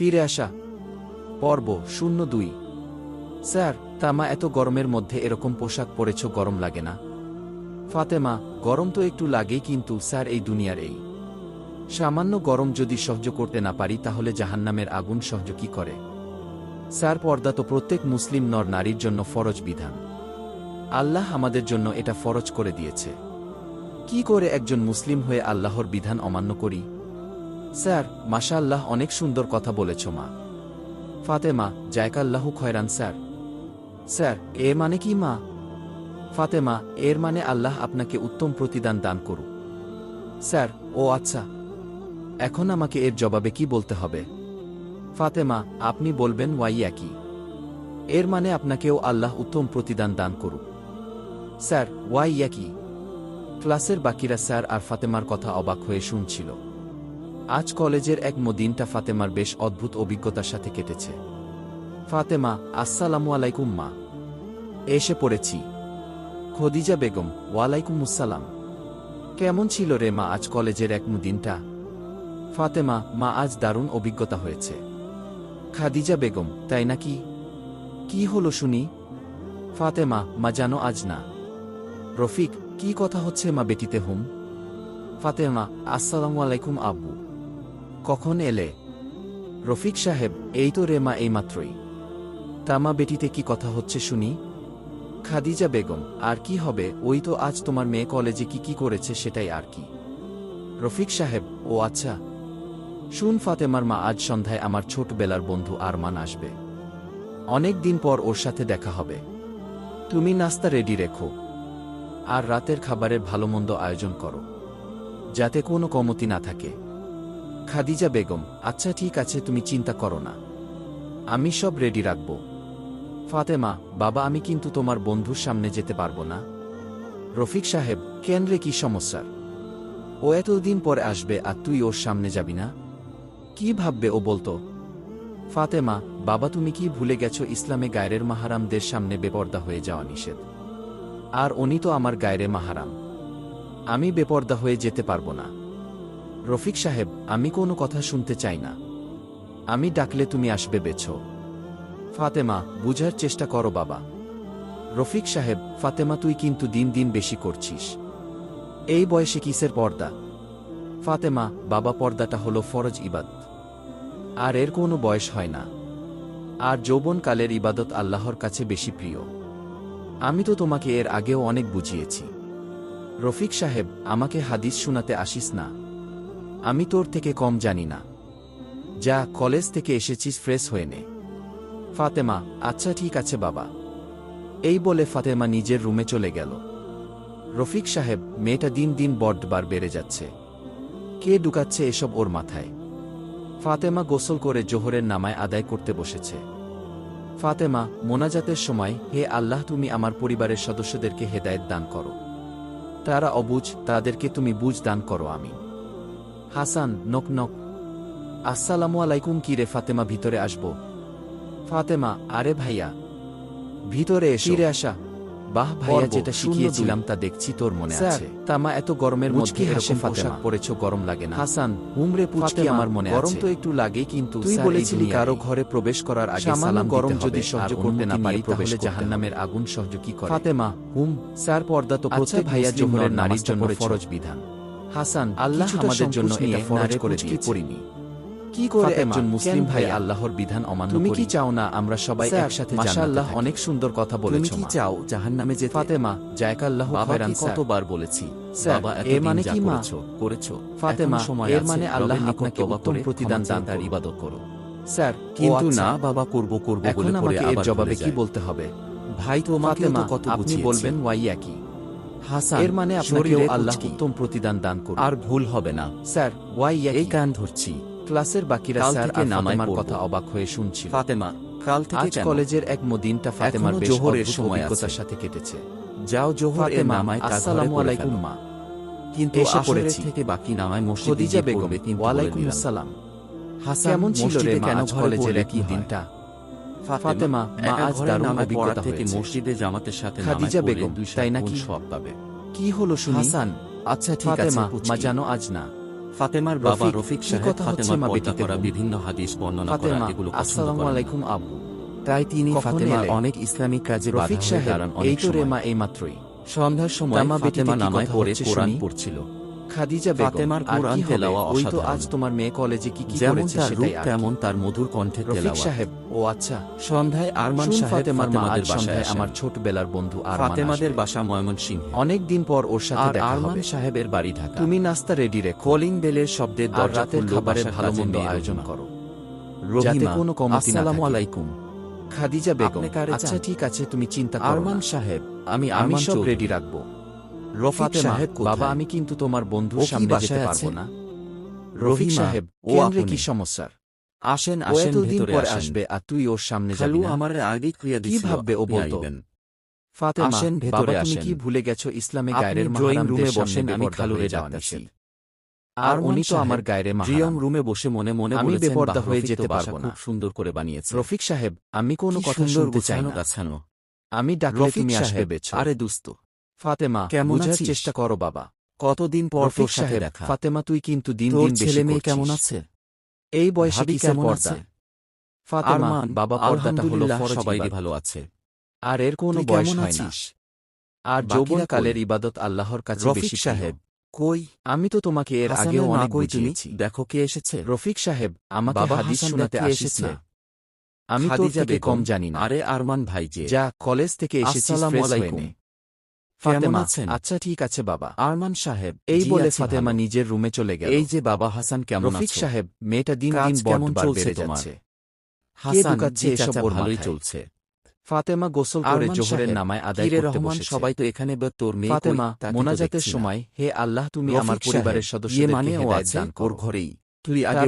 ফিরে আসা। পর্ব শূন্য দুই স্যার, তামা এত গরমের মধ্যে এরকম পোশাক পরেছ গরম লাগে না। ফাতেমা, গরম তো একটু লাগেই কিন্তু স্যার এই দুনিয়ার এই। সামান্য গরম যদি সহ্য করতে না পারি তাহলে জাহান্নামের আগুন সহ্য কি করে? স্যার, পর্দা তো প্রত্যেক মুসলিম নর নারীর জন্য ফরজ বিধান। আল্লাহ আমাদের জন্য এটা ফরজ করে দিয়েছে। কি করে একজন মুসলিম হয়ে আল্লাহর বিধান অমান্য করি? স্যার মাশা আল্লাহ অনেক সুন্দর কথা বলেছ মা। ফাতেমা জায়কাল্লাহু খয়রান স্যার। স্যার, এ মানে কি মা? ফাতেমা, এর মানে আল্লাহ আপনাকে উত্তম প্রতিদান দান করুক। স্যার, ও আচ্ছা। এখন আমাকে এর জবাবে কি বলতে হবে? ফাতেমা, আপনি বলবেন ওয়াই একই। এর মানে আপনাকেও আল্লাহ উত্তম প্রতিদান দান করুক। স্যার, ওয়াই একই। ক্লাসের বাকিরা স্যার আর ফাতেমার কথা অবাক হয়ে শুনছিল। আজ কলেজের এক মদিনটা ফাতেমার বেশ অদ্ভুত অভিজ্ঞতার সাথে কেটেছে। ফাতেমা, আসসালামু আলাইকুম মা। এসে পড়েছি। খদিজা বেগম, ওয়ালাইকুম আসসালাম। কেমন ছিল রে মা আজ কলেজের এক দিনটা ফাতেমা, মা আজ দারুণ অভিজ্ঞতা হয়েছে। খাদিজা বেগম, তাই নাকি? কি হলো শুনি? ফাতেমা, মা জানো আজ না। রফিক, কি কথা হচ্ছে মা বেটিতে হুম? ফাতেমা, আসসালামু আলাইকুম আব্বু। কখন এলে? রফিক সাহেব, এই তো রে মা এইমাত্রই। তামা বেটিতে কি কথা হচ্ছে শুনি? খাদিজা বেগম, আর কি হবে? ওই তো আজ তোমার মেয়ে কলেজে কি কি করেছে সেটাই আর কি। রফিক সাহেব, ও আচ্ছা। শুন ফাতেমার মা, আজ সন্ধ্যায় আমার ছোটবেলার বন্ধু আরমান আসবে। অনেক দিন পর ওর সাথে দেখা হবে। তুমি নাস্তা রেডি রেখো। আর রাতের খাবারের ভালোমন্দ আয়োজন করো। যাতে কোনো কমতি না থাকে। খাদিজা বেগম আচ্ছা ঠিক আছে, তুমি চিন্তা করো না। আমি সব রেডি রাখব। ফাতেমা, বাবা, আমি কিন্তু তোমার বন্ধুর সামনে যেতে পারব না। রফিক সাহেব, কেন রে, কি সমস্যার ও এতদিন পরে আসবে আর তুই ওর সামনে যাবি না? কি ভাববে ও বলতো? ফাতেমা, বাবা, তুমি কি ভুলে গেছো ইসলামে গায়রের মাহারামদের সামনে বেপর্দা হয়ে যাওয়া নিষেধ? আর উনি তো আমার গায়রে মাহারাম। আমি বেপর্দা হয়ে যেতে পারব না। রফিক সাহেব, আমি কোনো কথা শুনতে চাই না। আমি ডাকলে তুমি আসবে বেছো। ফাতেমা, বুঝার চেষ্টা করো বাবা। রফিক সাহেব, ফাতেমা তুই কিন্তু দিন দিন বেশি করছিস। এই বয়সে কিসের পর্দা? ফাতেমা, বাবা পর্দাটা হলো ফরজ ইবাদ আর এর কোনো বয়স হয় না। আর যৌবনকালের ইবাদত আল্লাহর কাছে বেশি প্রিয়। আমি তো তোমাকে এর আগেও অনেক বুঝিয়েছি। রফিক সাহেব, আমাকে হাদিস শোনাতে আসিস না। আমি তোর থেকে কম জানি না। যা কলেজ থেকে এসেছিস ফ্রেশ হয়ে নে। ফাতেমা আচ্ছা ঠিক আছে বাবা। এই বলে ফাতেমা নিজের রুমে চলে গেল। রফিক সাহেব, মেয়েটা দিন দিন বড্ডবার বেড়ে যাচ্ছে। কে ঢুকাচ্ছে এসব ওর মাথায়? ফাতেমা গোসল করে জোহরের নামায় আদায় করতে বসেছে। ফাতেমা, মোনাজাতের সময়, হে আল্লাহ, তুমি আমার পরিবারের সদস্যদেরকে হেদায়েত দান করো। তারা অবুঝ তাদেরকে তুমি বুঝ দান করো আমি হাসান নক নক। আসসালামু আলাইকুম কি রে ফাতেমা ভিতরে আসব? ফাতেমা আরে ভাইয়া। ভিতরে ফিরে আসা। বাহ ভাইয়া যেটা শিখিয়েছিলাম তা দেখছি তোর মনে আছে। তামা এত গরমের মধ্যে পোশাক ফাতেমা। পরেছো গরম লাগে না। হাসান হুমরে পুচকি আমার মনে আছে। গরম তো একটু লাগেই কিন্তু তুই বলেছিলি কারও ঘরে প্রবেশ করার আগে সালাম গরম যদি সহ্য করতে না পারি প্রবেশ তাহলে জাহান্নামের আগুন সহ্য কি করে? ফাতেমা, হুম স্যার পর্দা তো আচ্ছা প্রত্যেক ভাইয়া জোহরের নারীর জন্য ফরজ বিধান। হাসান আল্লাহ আমাদের জন্য এটা ফরজ করে দিয়েছে পড়িনি। কি করে একজন মুসলিম ভাই? আল্লাহর বিধান অমান্য তুমি কি চাও না আমরা সবাই একসাথে মাশাআল্লাহ, অনেক সুন্দর কথা তুমি বলেছ কি চাও জাহান্নামে যেতে? ফাতেমা জায়কাল্লাহ বাবাকে খয়রান কতবার বলেছি বাবা এ মানে কি? করেছ, করেছ। ফাতেমা, সময় এর মানে আল্লাহ আপনাকে উত্তম প্রতিদান দান তার ইবাদত করো স্যার কিন্তু আচ্ছা। না বাবা করব করব বলে পরে আবার জবাবে কি বলতে হবে? ভাই তো ফাতেমা কত আপনি বলবেন ওয়াই একই। হাসান এর মানে আপনাকেও আল্লাহ উত্তম প্রতিদান দান করুন। আর ভুল হবে না। স্যার ওয়াই এই কান ধরছি। ক্লাসের বাকিরা স্যার আর কথা অবাক হয়ে শুনছিল। ফাতেমা কাল থেকে কলেজের এক দিনটা ফাতেমার জোহরের সময় অভিজ্ঞতার সাথে কেটেছে। যাও জোহর নামায় আসসালামু আলাইকুম মা। কিন্তু এসে পড়েছি। থেকে বাকি নামায় মসজিদে বেগম ওয়ালাইকুম। আসসালাম। হাসান কেমন ছিল রে কেন কলেজের পড়লে এক কি হয়? দিনটা? ফাতেমা মা আজ দারুণ অভিজ্ঞতা থেকে মসজিদে জামাতের সাথে খাদিজা বেগম, তাই নাকি? সওয়াব পাবে? কি হলো শুনি? হাসান আচ্ছা ঠিক আছে মা জানো আজ না। ফাতেমার বাবা রফিক, সাহেব কথা হচ্ছে মা পর্দা বেটিতে করা বিভিন্ন হাদিস বর্ণনা করা এগুলো আসসালামু আলাইকুম আব্বু। তাই তিনি ফাতেমার অনেক ইসলামিক কাজে রফিক সাহেব এই তো রে মা এই মাত্রই সন্ধ্যার সময় ফাতেমা নামায় পড়ে কোরআন পড়ছিল। খাদিজা বেগম ফাতেমার কোরআন তেলাওয়া ওই তো আজ তোমার মেয়ে কলেজে কি কি করেছে সেটাই তেমন তার মধুর কণ্ঠে রফিক তেলাওয়াত। সাহেব ও আচ্ছা সন্ধ্যায় আরমান সাহেব ফাতেমাদের বাসায়। আমার ছোটবেলার বন্ধু আর ফাতেমাদের বাসা ময়মনসিংহ। অনেক দিন পর ওর সাথে দেখা আরমান সাহেবের বাড়ি ঢাকা। তুমি নাস্তা রেডি রেখো। কলিং বেলের দরজা খাবারের ভালো মন্দ আয়োজন করো। যাতে কোনো কমতি না আসসালামু আলাইকুম। খাদিজা বেগম আচ্ছা ঠিক আছে তুমি চিন্তা করো আরমান সাহেব আমি আমি সব রেডি রাখব। রফিক সাহেব বাবা আমি কিন্তু তোমার বন্ধুর সামনে যেতে পারব? না। রফিক সাহেব ও আপনি। কি সমস্যার? আসেন আসেন ভেতরে পর আসবে আর তুই ওর সামনে যাবি না। আমার আগে ক্রিয়া কি ভাববে ও বলতো? ফাতেমা আসেন, ভেতরে আসেন। কি ভুলে গেছো? ইসলামে গায়ের ড্রয়িং রুমে বসেন আমি খালুরে হয়ে যাওয়া ডাকতেছি। আর উনি তো আমার গায়ের ড্রিয়ং মাহারাম। রুমে বসে মনে মনে আমি বেপরদা হয়ে যেতে পারব খুব না। সুন্দর করে বানিয়েছে। রফিক সাহেব আমি কোনো কথা শুনতে চাই না। গাছানো। আমি ডাকলে রফিক তুমি আসবে সাহেব বেছো আরে দুস্ত। ফাতেমা কেমন? চেষ্টা করো বাবা। কতদিন পর রফিক তোর সাথে সাহেব দেখা। ফাতেমা তুই কিন্তু দিন দিন বেশি ছেলে মেয়ে কেমন আছে? এই বয়সে কিসের কেমন আছে? ফাতেমা বাবা পর্দাটা হলো ফরজ সবাই। ভালো আছে। আর এর কোনো বয়স হয় না। আর বাকিরা যৌবনকালের ইবাদত আল্লাহর কাছে বেশি সাহেব কই? আমি তো তোমাকে এর আগেও অনেক বুঝিয়েছি। দেখো কে এসেছে। রফিক সাহেব আমাকে বাবা হাদিস শোনাতে এসেছে। আমি তোর খাদিজা থেকে কম জানি না। আরে আরমান ভাই যে। যা কলেজ থেকে এসেছিস ফাতেমা? আচ্ছা ঠিক আছে বাবা। আরমান সাহেব এই বলে ফাতেমা নিজের রুমে চলে গেল। এই যে বাবা হাসান কেমন রফিক সাহেব মেয়েটা দিন দিন কেমন চলছে যাচ্ছে। হাসান এসব ভালোই চলছে। ফাতেমা গোসল করে জোহরের নামায় আদায় করতে বসেছে। সবাই তো এখানে তোর মেয়ে ফাতেমা মোনাজাতের সময় হে আল্লাহ তুমি আমার পরিবারের ইয়ে মানে ও ওর ঘরেই। তুই আগে